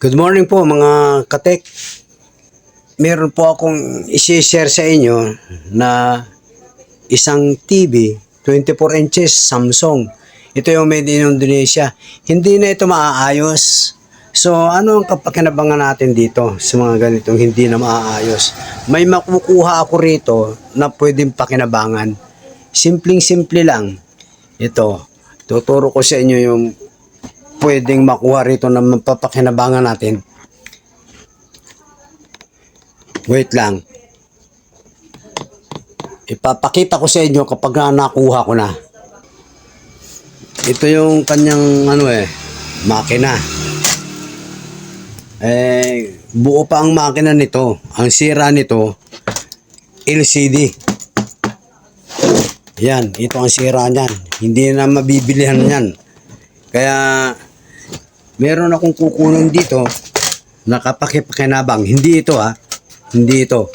Good morning po mga katek. Meron po akong isi-share sa inyo na isang TV, 24 inches, Samsung. Ito yung made in Indonesia. Hindi na ito maaayos. So, ano ang kapakinabangan natin dito sa mga ganitong hindi na maaayos? May makukuha ako rito na pwedeng pakinabangan. Simpleng-simple lang. Ito, tuturo ko sa inyo yung pwedeng makuha rito na mapapakinabangan natin. Wait lang. Ipapakita ko sa inyo kapag na nakuha ko na. Ito yung kanyang ano eh, makina. Eh, buo pa ang makina nito. Ang sira nito, LCD. Yan, ito ang sira niyan. Hindi na mabibilihan yan. Kaya, meron akong kukunin dito na kapakipakinabang. Hindi ito ha. Hindi ito.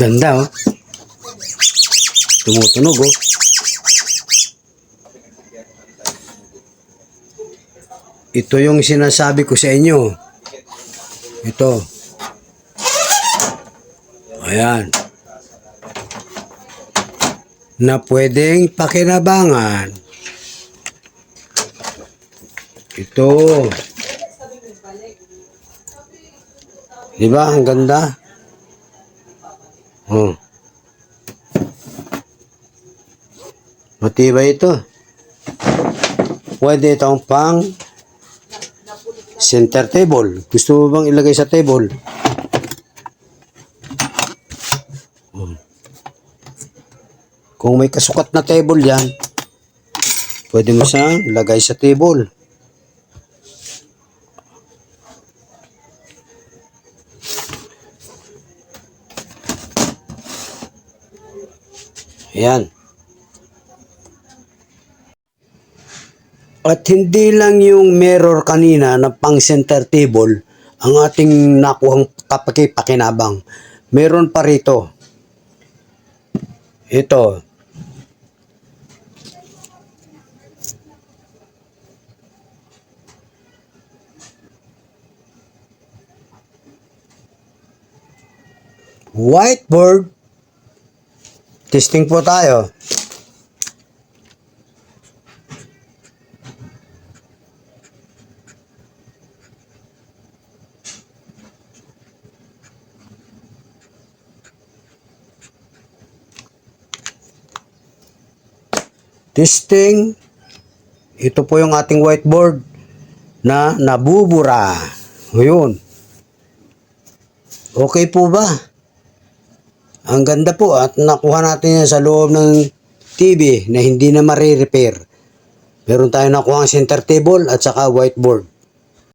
Ganda oh. Tumutunog oh. Ito yung sinasabi ko sa inyo. Ito. Ayan. Na pwedeng pakinabangan. Ito. Di ba? Ang ganda. Oh. Matibay ito. Pwede itong pang center table. Gusto mo bang ilagay sa table? Oh. Kung may kasukat na table yan, pwede mo siyang lagay sa table. Ayan. At hindi lang yung mirror kanina na pang center table ang ating nakuhang kapakipakinabang. Meron pa rito. Ito. Whiteboard. Testing po tayo. Testing. Ito po yung ating whiteboard na nabubura. Ngayon. Okay po ba? Ang ganda po at nakuha natin yan sa loob ng TV na hindi na marirepair. Meron tayo nakuha ang center table at saka whiteboard.